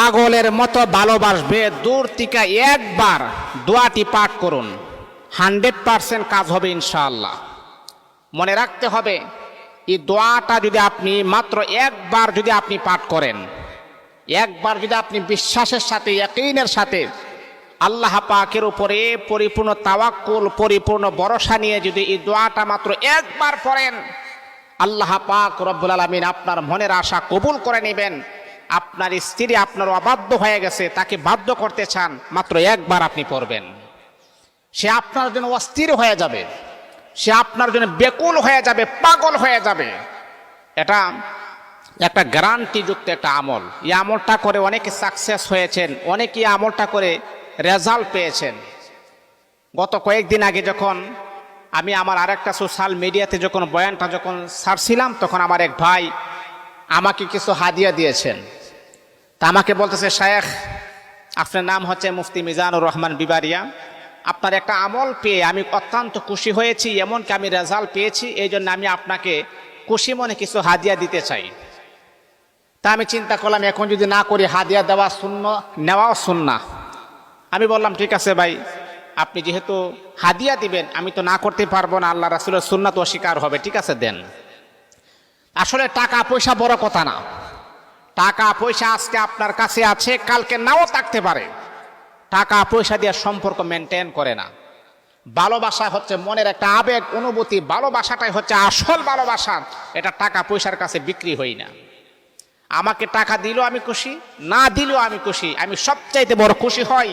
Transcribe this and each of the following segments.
পাগলের মতো ভালোবাসবে, দূর থেকে একবার দোয়াটি পাঠ করুন। হান্ড্রেড পারসেন্ট কাজ হবে ইনশাআল্লাহ। মনে রাখতে হবে, এই দোয়াটা যদি আপনি মাত্র একবার যদি আপনি পাঠ করেন, একবার যদি আপনি বিশ্বাসের সাথে একইনের সাথে আল্লাহ পাকের উপরে পরিপূর্ণ তাওয়াক্কুল, পরিপূর্ণ ভরসা নিয়ে যদি এই দোয়াটা মাত্র একবার পড়েন, আল্লাহ পাক রব্বুল আলমিন আপনার মনের আশা কবুল করে নেবেন। আপনার স্ত্রী আপনার অবাধ্য হয়ে গেছে, তাকে বাধ্য করতে চান, মাত্র একবার আপনি পড়বেন। সে আপনার জন্য অস্থির হয়ে যাবে, সে আপনার জন্য বেকুল হয়ে যাবে, পাগল হয়ে যাবে। এটা একটা গ্যারান্টিযুক্ত একটা আমল। এই আমলটা করে অনেকে সাকসেস হয়েছেন, অনেকে আমলটা করে রেজাল্ট পেয়েছেন। গত কয়েকদিন আগে যখন আমি আমার আরেকটা সোশ্যাল মিডিয়াতে যখন বয়ানটা যখন ছাড়ছিলাম তখন আমার এক ভাই আমাকে কিছু হাদিয়া দিয়েছেন। তা আমাকে বলতেছে, শায়েখ, আপনার নাম হচ্ছে মুফতি মিজানুর রহমান বিবারিয়া। আপনার একটা আমল পেয়ে আমি অত্যন্ত খুশি হয়েছি, এমনকি আমি রেজাল্ট পেয়েছি, এই জন্য আমি আপনাকে খুশি মনে কিছু হাদিয়া দিতে চাই। তা আমি চিন্তা করলাম, এখন যদি না করি, হাদিয়া দেওয়া শূন্য, নেওয়াও শূন্য। আমি বললাম, ঠিক আছে ভাই, আপনি যেহেতু হাদিয়া দিবেন, আমি তো না করতে পারব না, আল্লাহ রাসুলের সুন্নাত অস্বীকার হবে, ঠিক আছে, দেন। আসলে টাকা পয়সা বড় কথা না। টাকা পয়সা আজকে আপনার কাছে আছে, কালকে নাও থাকতে পারে। টাকা পয়সা দিয়ে সম্পর্ক মেনটেন করে না। ভালোবাসা হচ্ছে মনের একটা আবেগ, অনুভূতি, ভালোবাসাটাই হচ্ছে আসল ভালোবাসা। এটা টাকা পয়সার কাছে বিক্রি হই না। আমাকে টাকা দিলেও আমি খুশি, না দিলেও আমি খুশি। আমি সবচাইতে বড় খুশি হই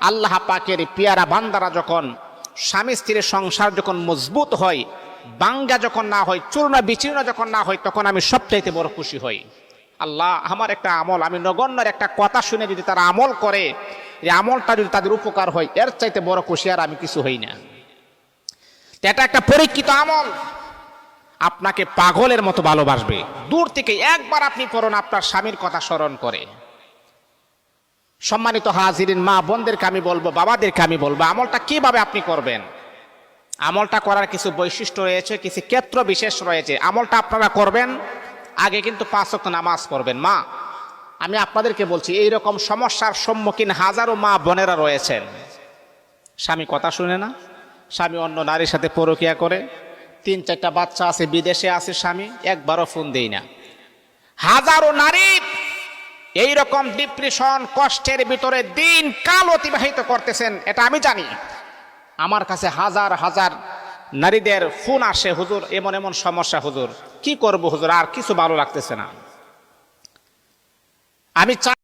আল্লাহ পাকের পিয়ারা বান্দারা যখন, স্বামী স্ত্রীর সংসার যখন মজবুত হয়, বাঙ্গা যখন না হয়, চূর্ণ বিচূর্ণ যখন না হয়, তখন আমি সবচাইতে বড় খুশি হই। আল্লাহ আমার একটা আমল, আমি নগণ্যের একটা কথা শুনে যদি তারা আমল করে, এই আমলটা যদি তাদের উপকার হয়, এর চাইতে বড় খুশি আর আমি কিছু হই না। এটা একটা পরীক্ষিত আমল। আপনাকে পাগলের মতো ভালোবাসবে। দূর থেকে একবার আপনি পড়ুন, আপনার স্বামীর কথা স্মরণ করে। সম্মানিত হাজিরিন, মা বোনদেরকে আমি বলব, বাবাদেরকে আমি বলব, আমলটা কীভাবে আপনি করবেন? আমলটা করার কিছু বৈশিষ্ট্য রয়েছে, কিছু ক্ষেত্র বিশেষ রয়েছে। আমলটা আপনারা করবেন আগে কিন্তু পাঁচ ওয়াক্ত নামাজ পড়বেন, মা। আমি আপনাদেরকে বলছি এই রকম সমস্যার সম্মুখীন হাজারো মা বোনেরা রয়েছেন। স্বামী কথা শুনে না, স্বামী অন্য নারীর সাথে পরকিয়া করে, তিন চারটা বাচ্চা আছে, বিদেশে আছে স্বামী, একবারও ফোন দেই না। হাজারো নারী এই রকম ডিপ্রেশন কষ্টের ভিতরে দিন কাল অতিবাহিত করতেছেন, এটা আমি জানি। আমার কাছে হাজার হাজার নারীদের ফোন আসে, হুজুর, এমন এমন সমস্যা, হুজুর। কি করব হুজুর? আর কিছু ভালো লাগতেছে না। আমি